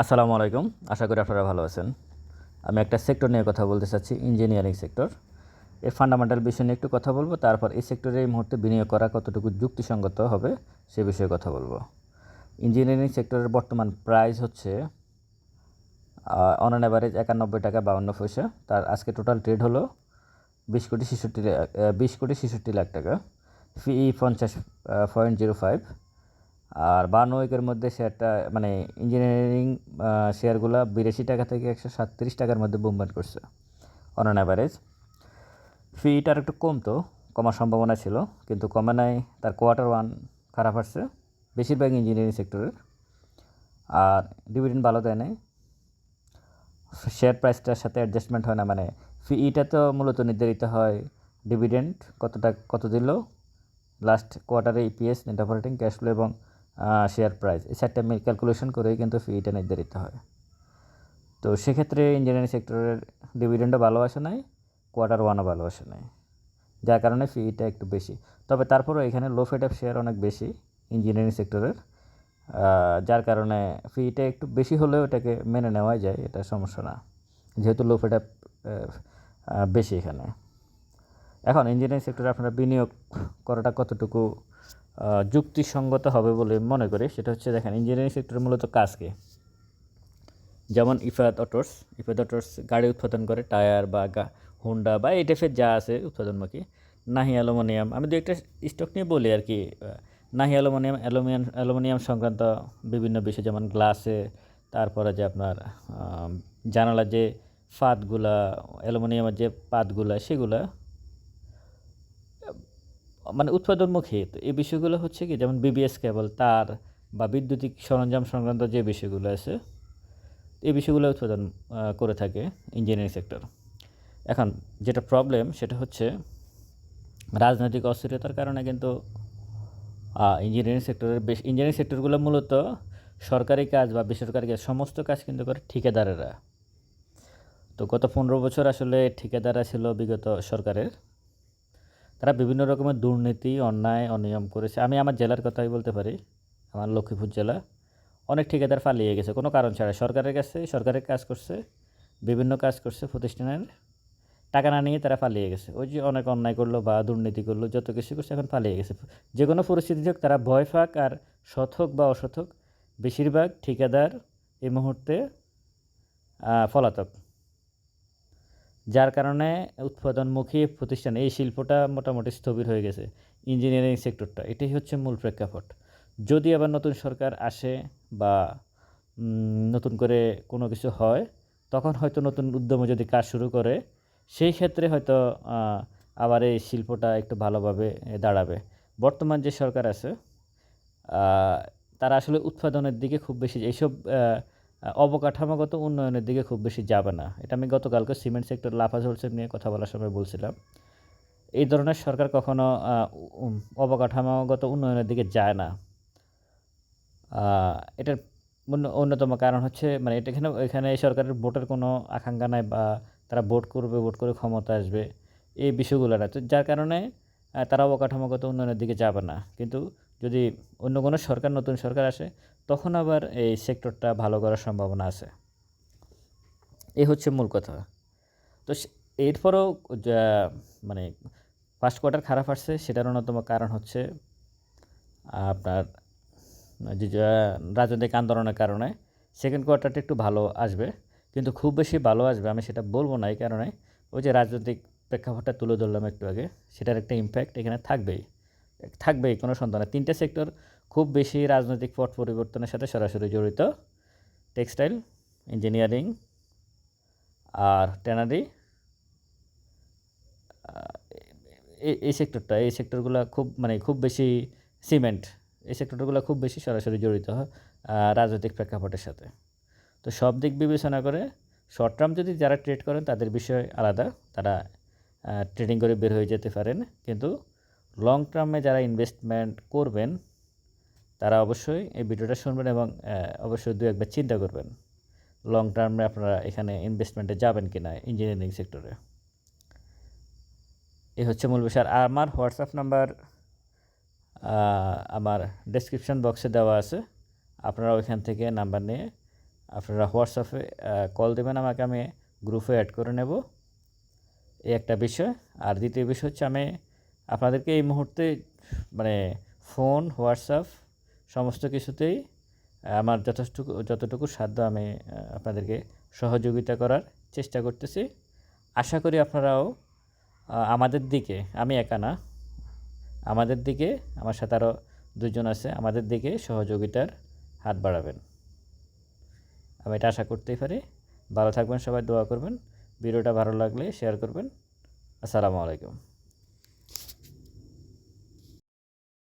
আসসালামু আলাইকুম। আশা করি আপনারা ভালো আছেন। আমি একটা সেক্টর নিয়ে কথা বলতে চাচ্ছি, ইঞ্জিনিয়ারিং সেক্টর। এর ফান্ডামেন্টাল বিষয় নিয়ে একটু কথা বলব, তারপর এই সেক্টরে এই মুহূর্তে বিনিয়োগ করা কতটুকু যুক্তিসঙ্গত হবে সে বিষয়ে কথা বলব। ইঞ্জিনিয়ারিং সেক্টরের বর্তমান প্রাইস হচ্ছে অন অ্যান অ্যাভারেজ একানব্বই টাকা বাউন্ন পয়সা। তার আজকে টোটাল ট্রেড হলো বিশ কোটি ছেষট্টি বিশ কোটি ছেষট্টি লাখ টাকা। ফিই পঞ্চাশ পয়েন্ট জিরো ফাইভ আর বান্ন উইকের মধ্যে শেয়ারটা মানে ইঞ্জিনিয়ারিং শেয়ারগুলো বিরাশি টাকা থেকে একশো সাতত্রিশ টাকার মধ্যে মুভমেন্ট করছে অন অ্যান অ্যাভারেজ ফিটার একটু কমতো কমার সম্ভাবনা ছিল, কিন্তু কমে নাই, তার কোয়ার্টার ওয়ান খারাপ আসছে, বেশিরভাগ ইঞ্জিনিয়ারিং সেক্টরের আর ডিভিডেন্ড ভালো দেয় নাই। শেয়ার প্রাইসটার সাথে অ্যাডজাস্টমেন্ট হয় না মানে ফিইটা তো মূলত নির্ধারিত হয় ডিভিডেন্ড কতটা, কত দিল লাস্ট কোয়ার্টারে EPS net operating cash flow এবং শেয়ার প্রাইস এই চারটা মিল ক্যালকুলেশন করেই কিন্তু ফিটা নির্ধারিত হয়। তো সেক্ষেত্রে ইঞ্জিনিয়ারিং সেক্টরের ডিভিডেন্ডও ভালো আসে নাই কোয়ার্টার ওয়ানও ভালো আসে নাই। যার কারণে ফিটা একটু বেশি। তবে তারপরেও এখানে লো ফেট অফ শেয়ার অনেক বেশি ইঞ্জিনিয়ারিং সেক্টরের যার কারণে ফিটা একটু বেশি হলেও এটাকে মেনে নেওয়াই যায়, এটা সমস্যা না। যেহেতু লো ফেট অফ বেশি এখানে। এখন ইঞ্জিনিয়ারিং সেক্টরে আপনারা বিনিয়োগ করাটা কতটুকু যুক্তিসঙ্গত হবে বলে মনে করি, সেটা হচ্ছে দেখেন ইঞ্জিনিয়ারিং সেক্টরে মূলত কাজকে যেমন ইফাত অটোর্স ইফাত অটোর্স গাড়ি উৎপাদন করে, টায়ার বা হুন্ডা বা এই টাইপের যা আছে উৎপাদনমুখী। নাহি অ্যালুমিনিয়াম, আমি দু একটা স্টক নিয়ে বলি আর কি নাহি অ্যালুমিনিয়াম অ্যালুমিনিয়াম অ্যালুমিনিয়াম সংক্রান্ত বিভিন্ন বিষয়, যেমন গ্লাসে, তারপরে যে আপনার জানালার যে ফাতগুলা অ্যালুমিনিয়ামের যে পাতগুলা, সেগুলা মানে উৎপাদনমুখী তো এই বিষয়গুলো হচ্ছে কি, যেমন বিবিএস কেবল তার বা বৈদ্যুতিক সরঞ্জাম সংক্রান্ত যে বিষয়গুলো আছে, এই বিষয়গুলো উৎপাদন করে থাকে ইঞ্জিনিয়ারিং সেক্টর এখন যেটা প্রবলেম সেটা হচ্ছে রাজনৈতিক অস্থিরতার কারণে কিন্তু ইঞ্জিনিয়ারিং সেক্টরের বেশ ইঞ্জিনিয়ারিং সেক্টরগুলো মূলত সরকারি কাজ বা বেসরকারি কাজ সমস্ত কাজ কিন্তু করে ঠিকাদারেরা। তো গত পনেরো বছর আসলে ঠিকাদাররা ছিল বিগত সরকারের। তারা বিভিন্ন রকমের দুর্নীতি, অন্যায়, অনিয়ম করেছে। আমি আমার জেলার কথাই বলতে পারি। আমার লক্ষ্মীপুর জেলা। অনেক ঠিকাদার পালিয়ে গেছে। কোনো কারণ ছাড়া সরকারের কাছে, সরকারের কাজ করছে, বিভিন্ন কাজ করছে প্রতিষ্ঠানের। টাকা না নিয়ে তারা পালিয়ে গেছে। ওই যে অনেক অন্যায় করল বা দুর্নীতি করল, যত কিছু করছে এখন পালিয়ে গেছে। যে কোনো পরিস্থিতি হোক, তারা ভয় ফাঁক আর হোক বা হোক বেশিরভাগ ঠিকাদার এই মুহূর্তে পলাতক। যার কারণে উৎপাদনমুখী প্রতিষ্ঠান এই শিল্পটা মোটামুটি স্থবির হয়ে গেছে ইঞ্জিনিয়ারিং সেক্টরটা এটাই হচ্ছে মূল প্রেক্ষাপট। যদি আবার নতুন সরকার আসে বা নতুন করে কোনো কিছু হয়, তখন হয়তো নতুন উদ্যমে যদি কাজ শুরু করে, সেই ক্ষেত্রে হয়তো আবার এই শিল্পটা একটু ভালোভাবে দাঁড়াবে। বর্তমান যে সরকার আছে তারা আসলে উৎপাদনের দিকে খুব বেশি, এইসব অবকাঠামোগত উন্নয়নের দিকে খুব বেশি যাবে না। এটা আমি গতকালকে সিমেন্ট সেক্টর লাফাজ হোলসেল নিয়ে কথা বলার সময় বলছিলাম। এই ধরনের সরকার কখনো অবকাঠামোগত উন্নয়নের দিকে যায় না। এটার অন্যতম কারণ হচ্ছে মানে এটা এখানে এখানে এই সরকারের ভোটের কোনো আকাঙ্ক্ষা নাই বা তারা ভোট করবে, ভোট করে ক্ষমতা আসবে, এই বিষয়গুলো না। তো যার কারণে তারা অবকাঠামোগত উন্নয়নের দিকে যাবে না। কিন্তু যদি অন্য কোনো সরকার, নতুন সরকার আসে, তখন আবার এই সেক্টরটা ভালো করার সম্ভাবনা আছে। এই হচ্ছে মূল কথা। তো এরপরেও মানে ফার্স্ট কোয়ার্টার খারাপ আসছে, সেটার অন্যতম কারণ হচ্ছে আপনার যে রাজনৈতিক আন্দোলনের কারণে সেকেন্ড কোয়ার্টারটা একটু ভালো আসবে, কিন্তু খুব বেশি ভালো আসবে, আমি সেটা বলব না এই কারণে। ওই যে রাজনৈতিক প্রেক্ষাপটটা তুলে ধরলাম একটু আগে, সেটার একটা ইম্প্যাক্ট এখানে থাকবেই। থাকবেই কোনো সন্দেহ নেই তিনটে সেক্টর খুব বেশি রাজনৈতিক পট পরিবর্তনের সাথে সরাসরি জড়িত। টেক্সটাইল, ইঞ্জিনিয়ারিং আর ট্যানারি। এই সেক্টরটা, এই সেক্টরগুলো খুব মানে খুব বেশি সিমেন্ট, এই সেক্টরগুলো খুব বেশি সরাসরি জড়িত হয় রাজনৈতিক প্রেক্ষাপটের সাথে। তো সব দিক বিবেচনা করে শর্ট টার্ম যদি যারা ট্রেড করেন, তাদের বিষয় আলাদা। তারা ট্রেডিং করে বের হয়ে যেতে পারেন। কিন্তু লং টার্মে যারা ইনভেস্টমেন্ট করবেন, তারা অবশ্যই এই ভিডিওটা শুনবেন এবং অবশ্যই দু একবার চিন্তা করবেন লং টার্মে আপনারা এখানে ইনভেস্টমেন্টে যাবেন কি না ইঞ্জিনিয়ারিং সেক্টরে এই হচ্ছে মূল বিষয়। আর আমার হোয়াটসঅ্যাপ নাম্বার আমার ডেসক্রিপশন বক্সে দেওয়া আছে। আপনারা ওইখান থেকে নাম্বার নিয়ে আপনারা হোয়াটসঅ্যাপে কল দেবেন। আমাকে আমি গ্রুপে অ্যাড করে নেব। এই একটা বিষয়। আর দ্বিতীয় বিষয় হচ্ছে আমি আপনাদেরকে এই মুহূর্তে মানে ফোন, হোয়াটসঅ্যাপ সমস্ত কিছুতেই আমার যথেষ্ট যতটুকু সাধ্য আমি আপনাদেরকে সহযোগিতা করার চেষ্টা করতেছি। আশা করি আপনারাও আমাদের দিকে, আমি একা না, আমাদের দিকে, আমার সাথে আরও দুজন আছে, আমাদের দিকে সহযোগিতার হাত বাড়াবেন। আমি এটা আশা করতেই পারি। ভালো থাকবেন সবাই, দোয়া করবেন। ভিডিওটা ভালো লাগলে শেয়ার করবেন। আসসালামু আলাইকুম।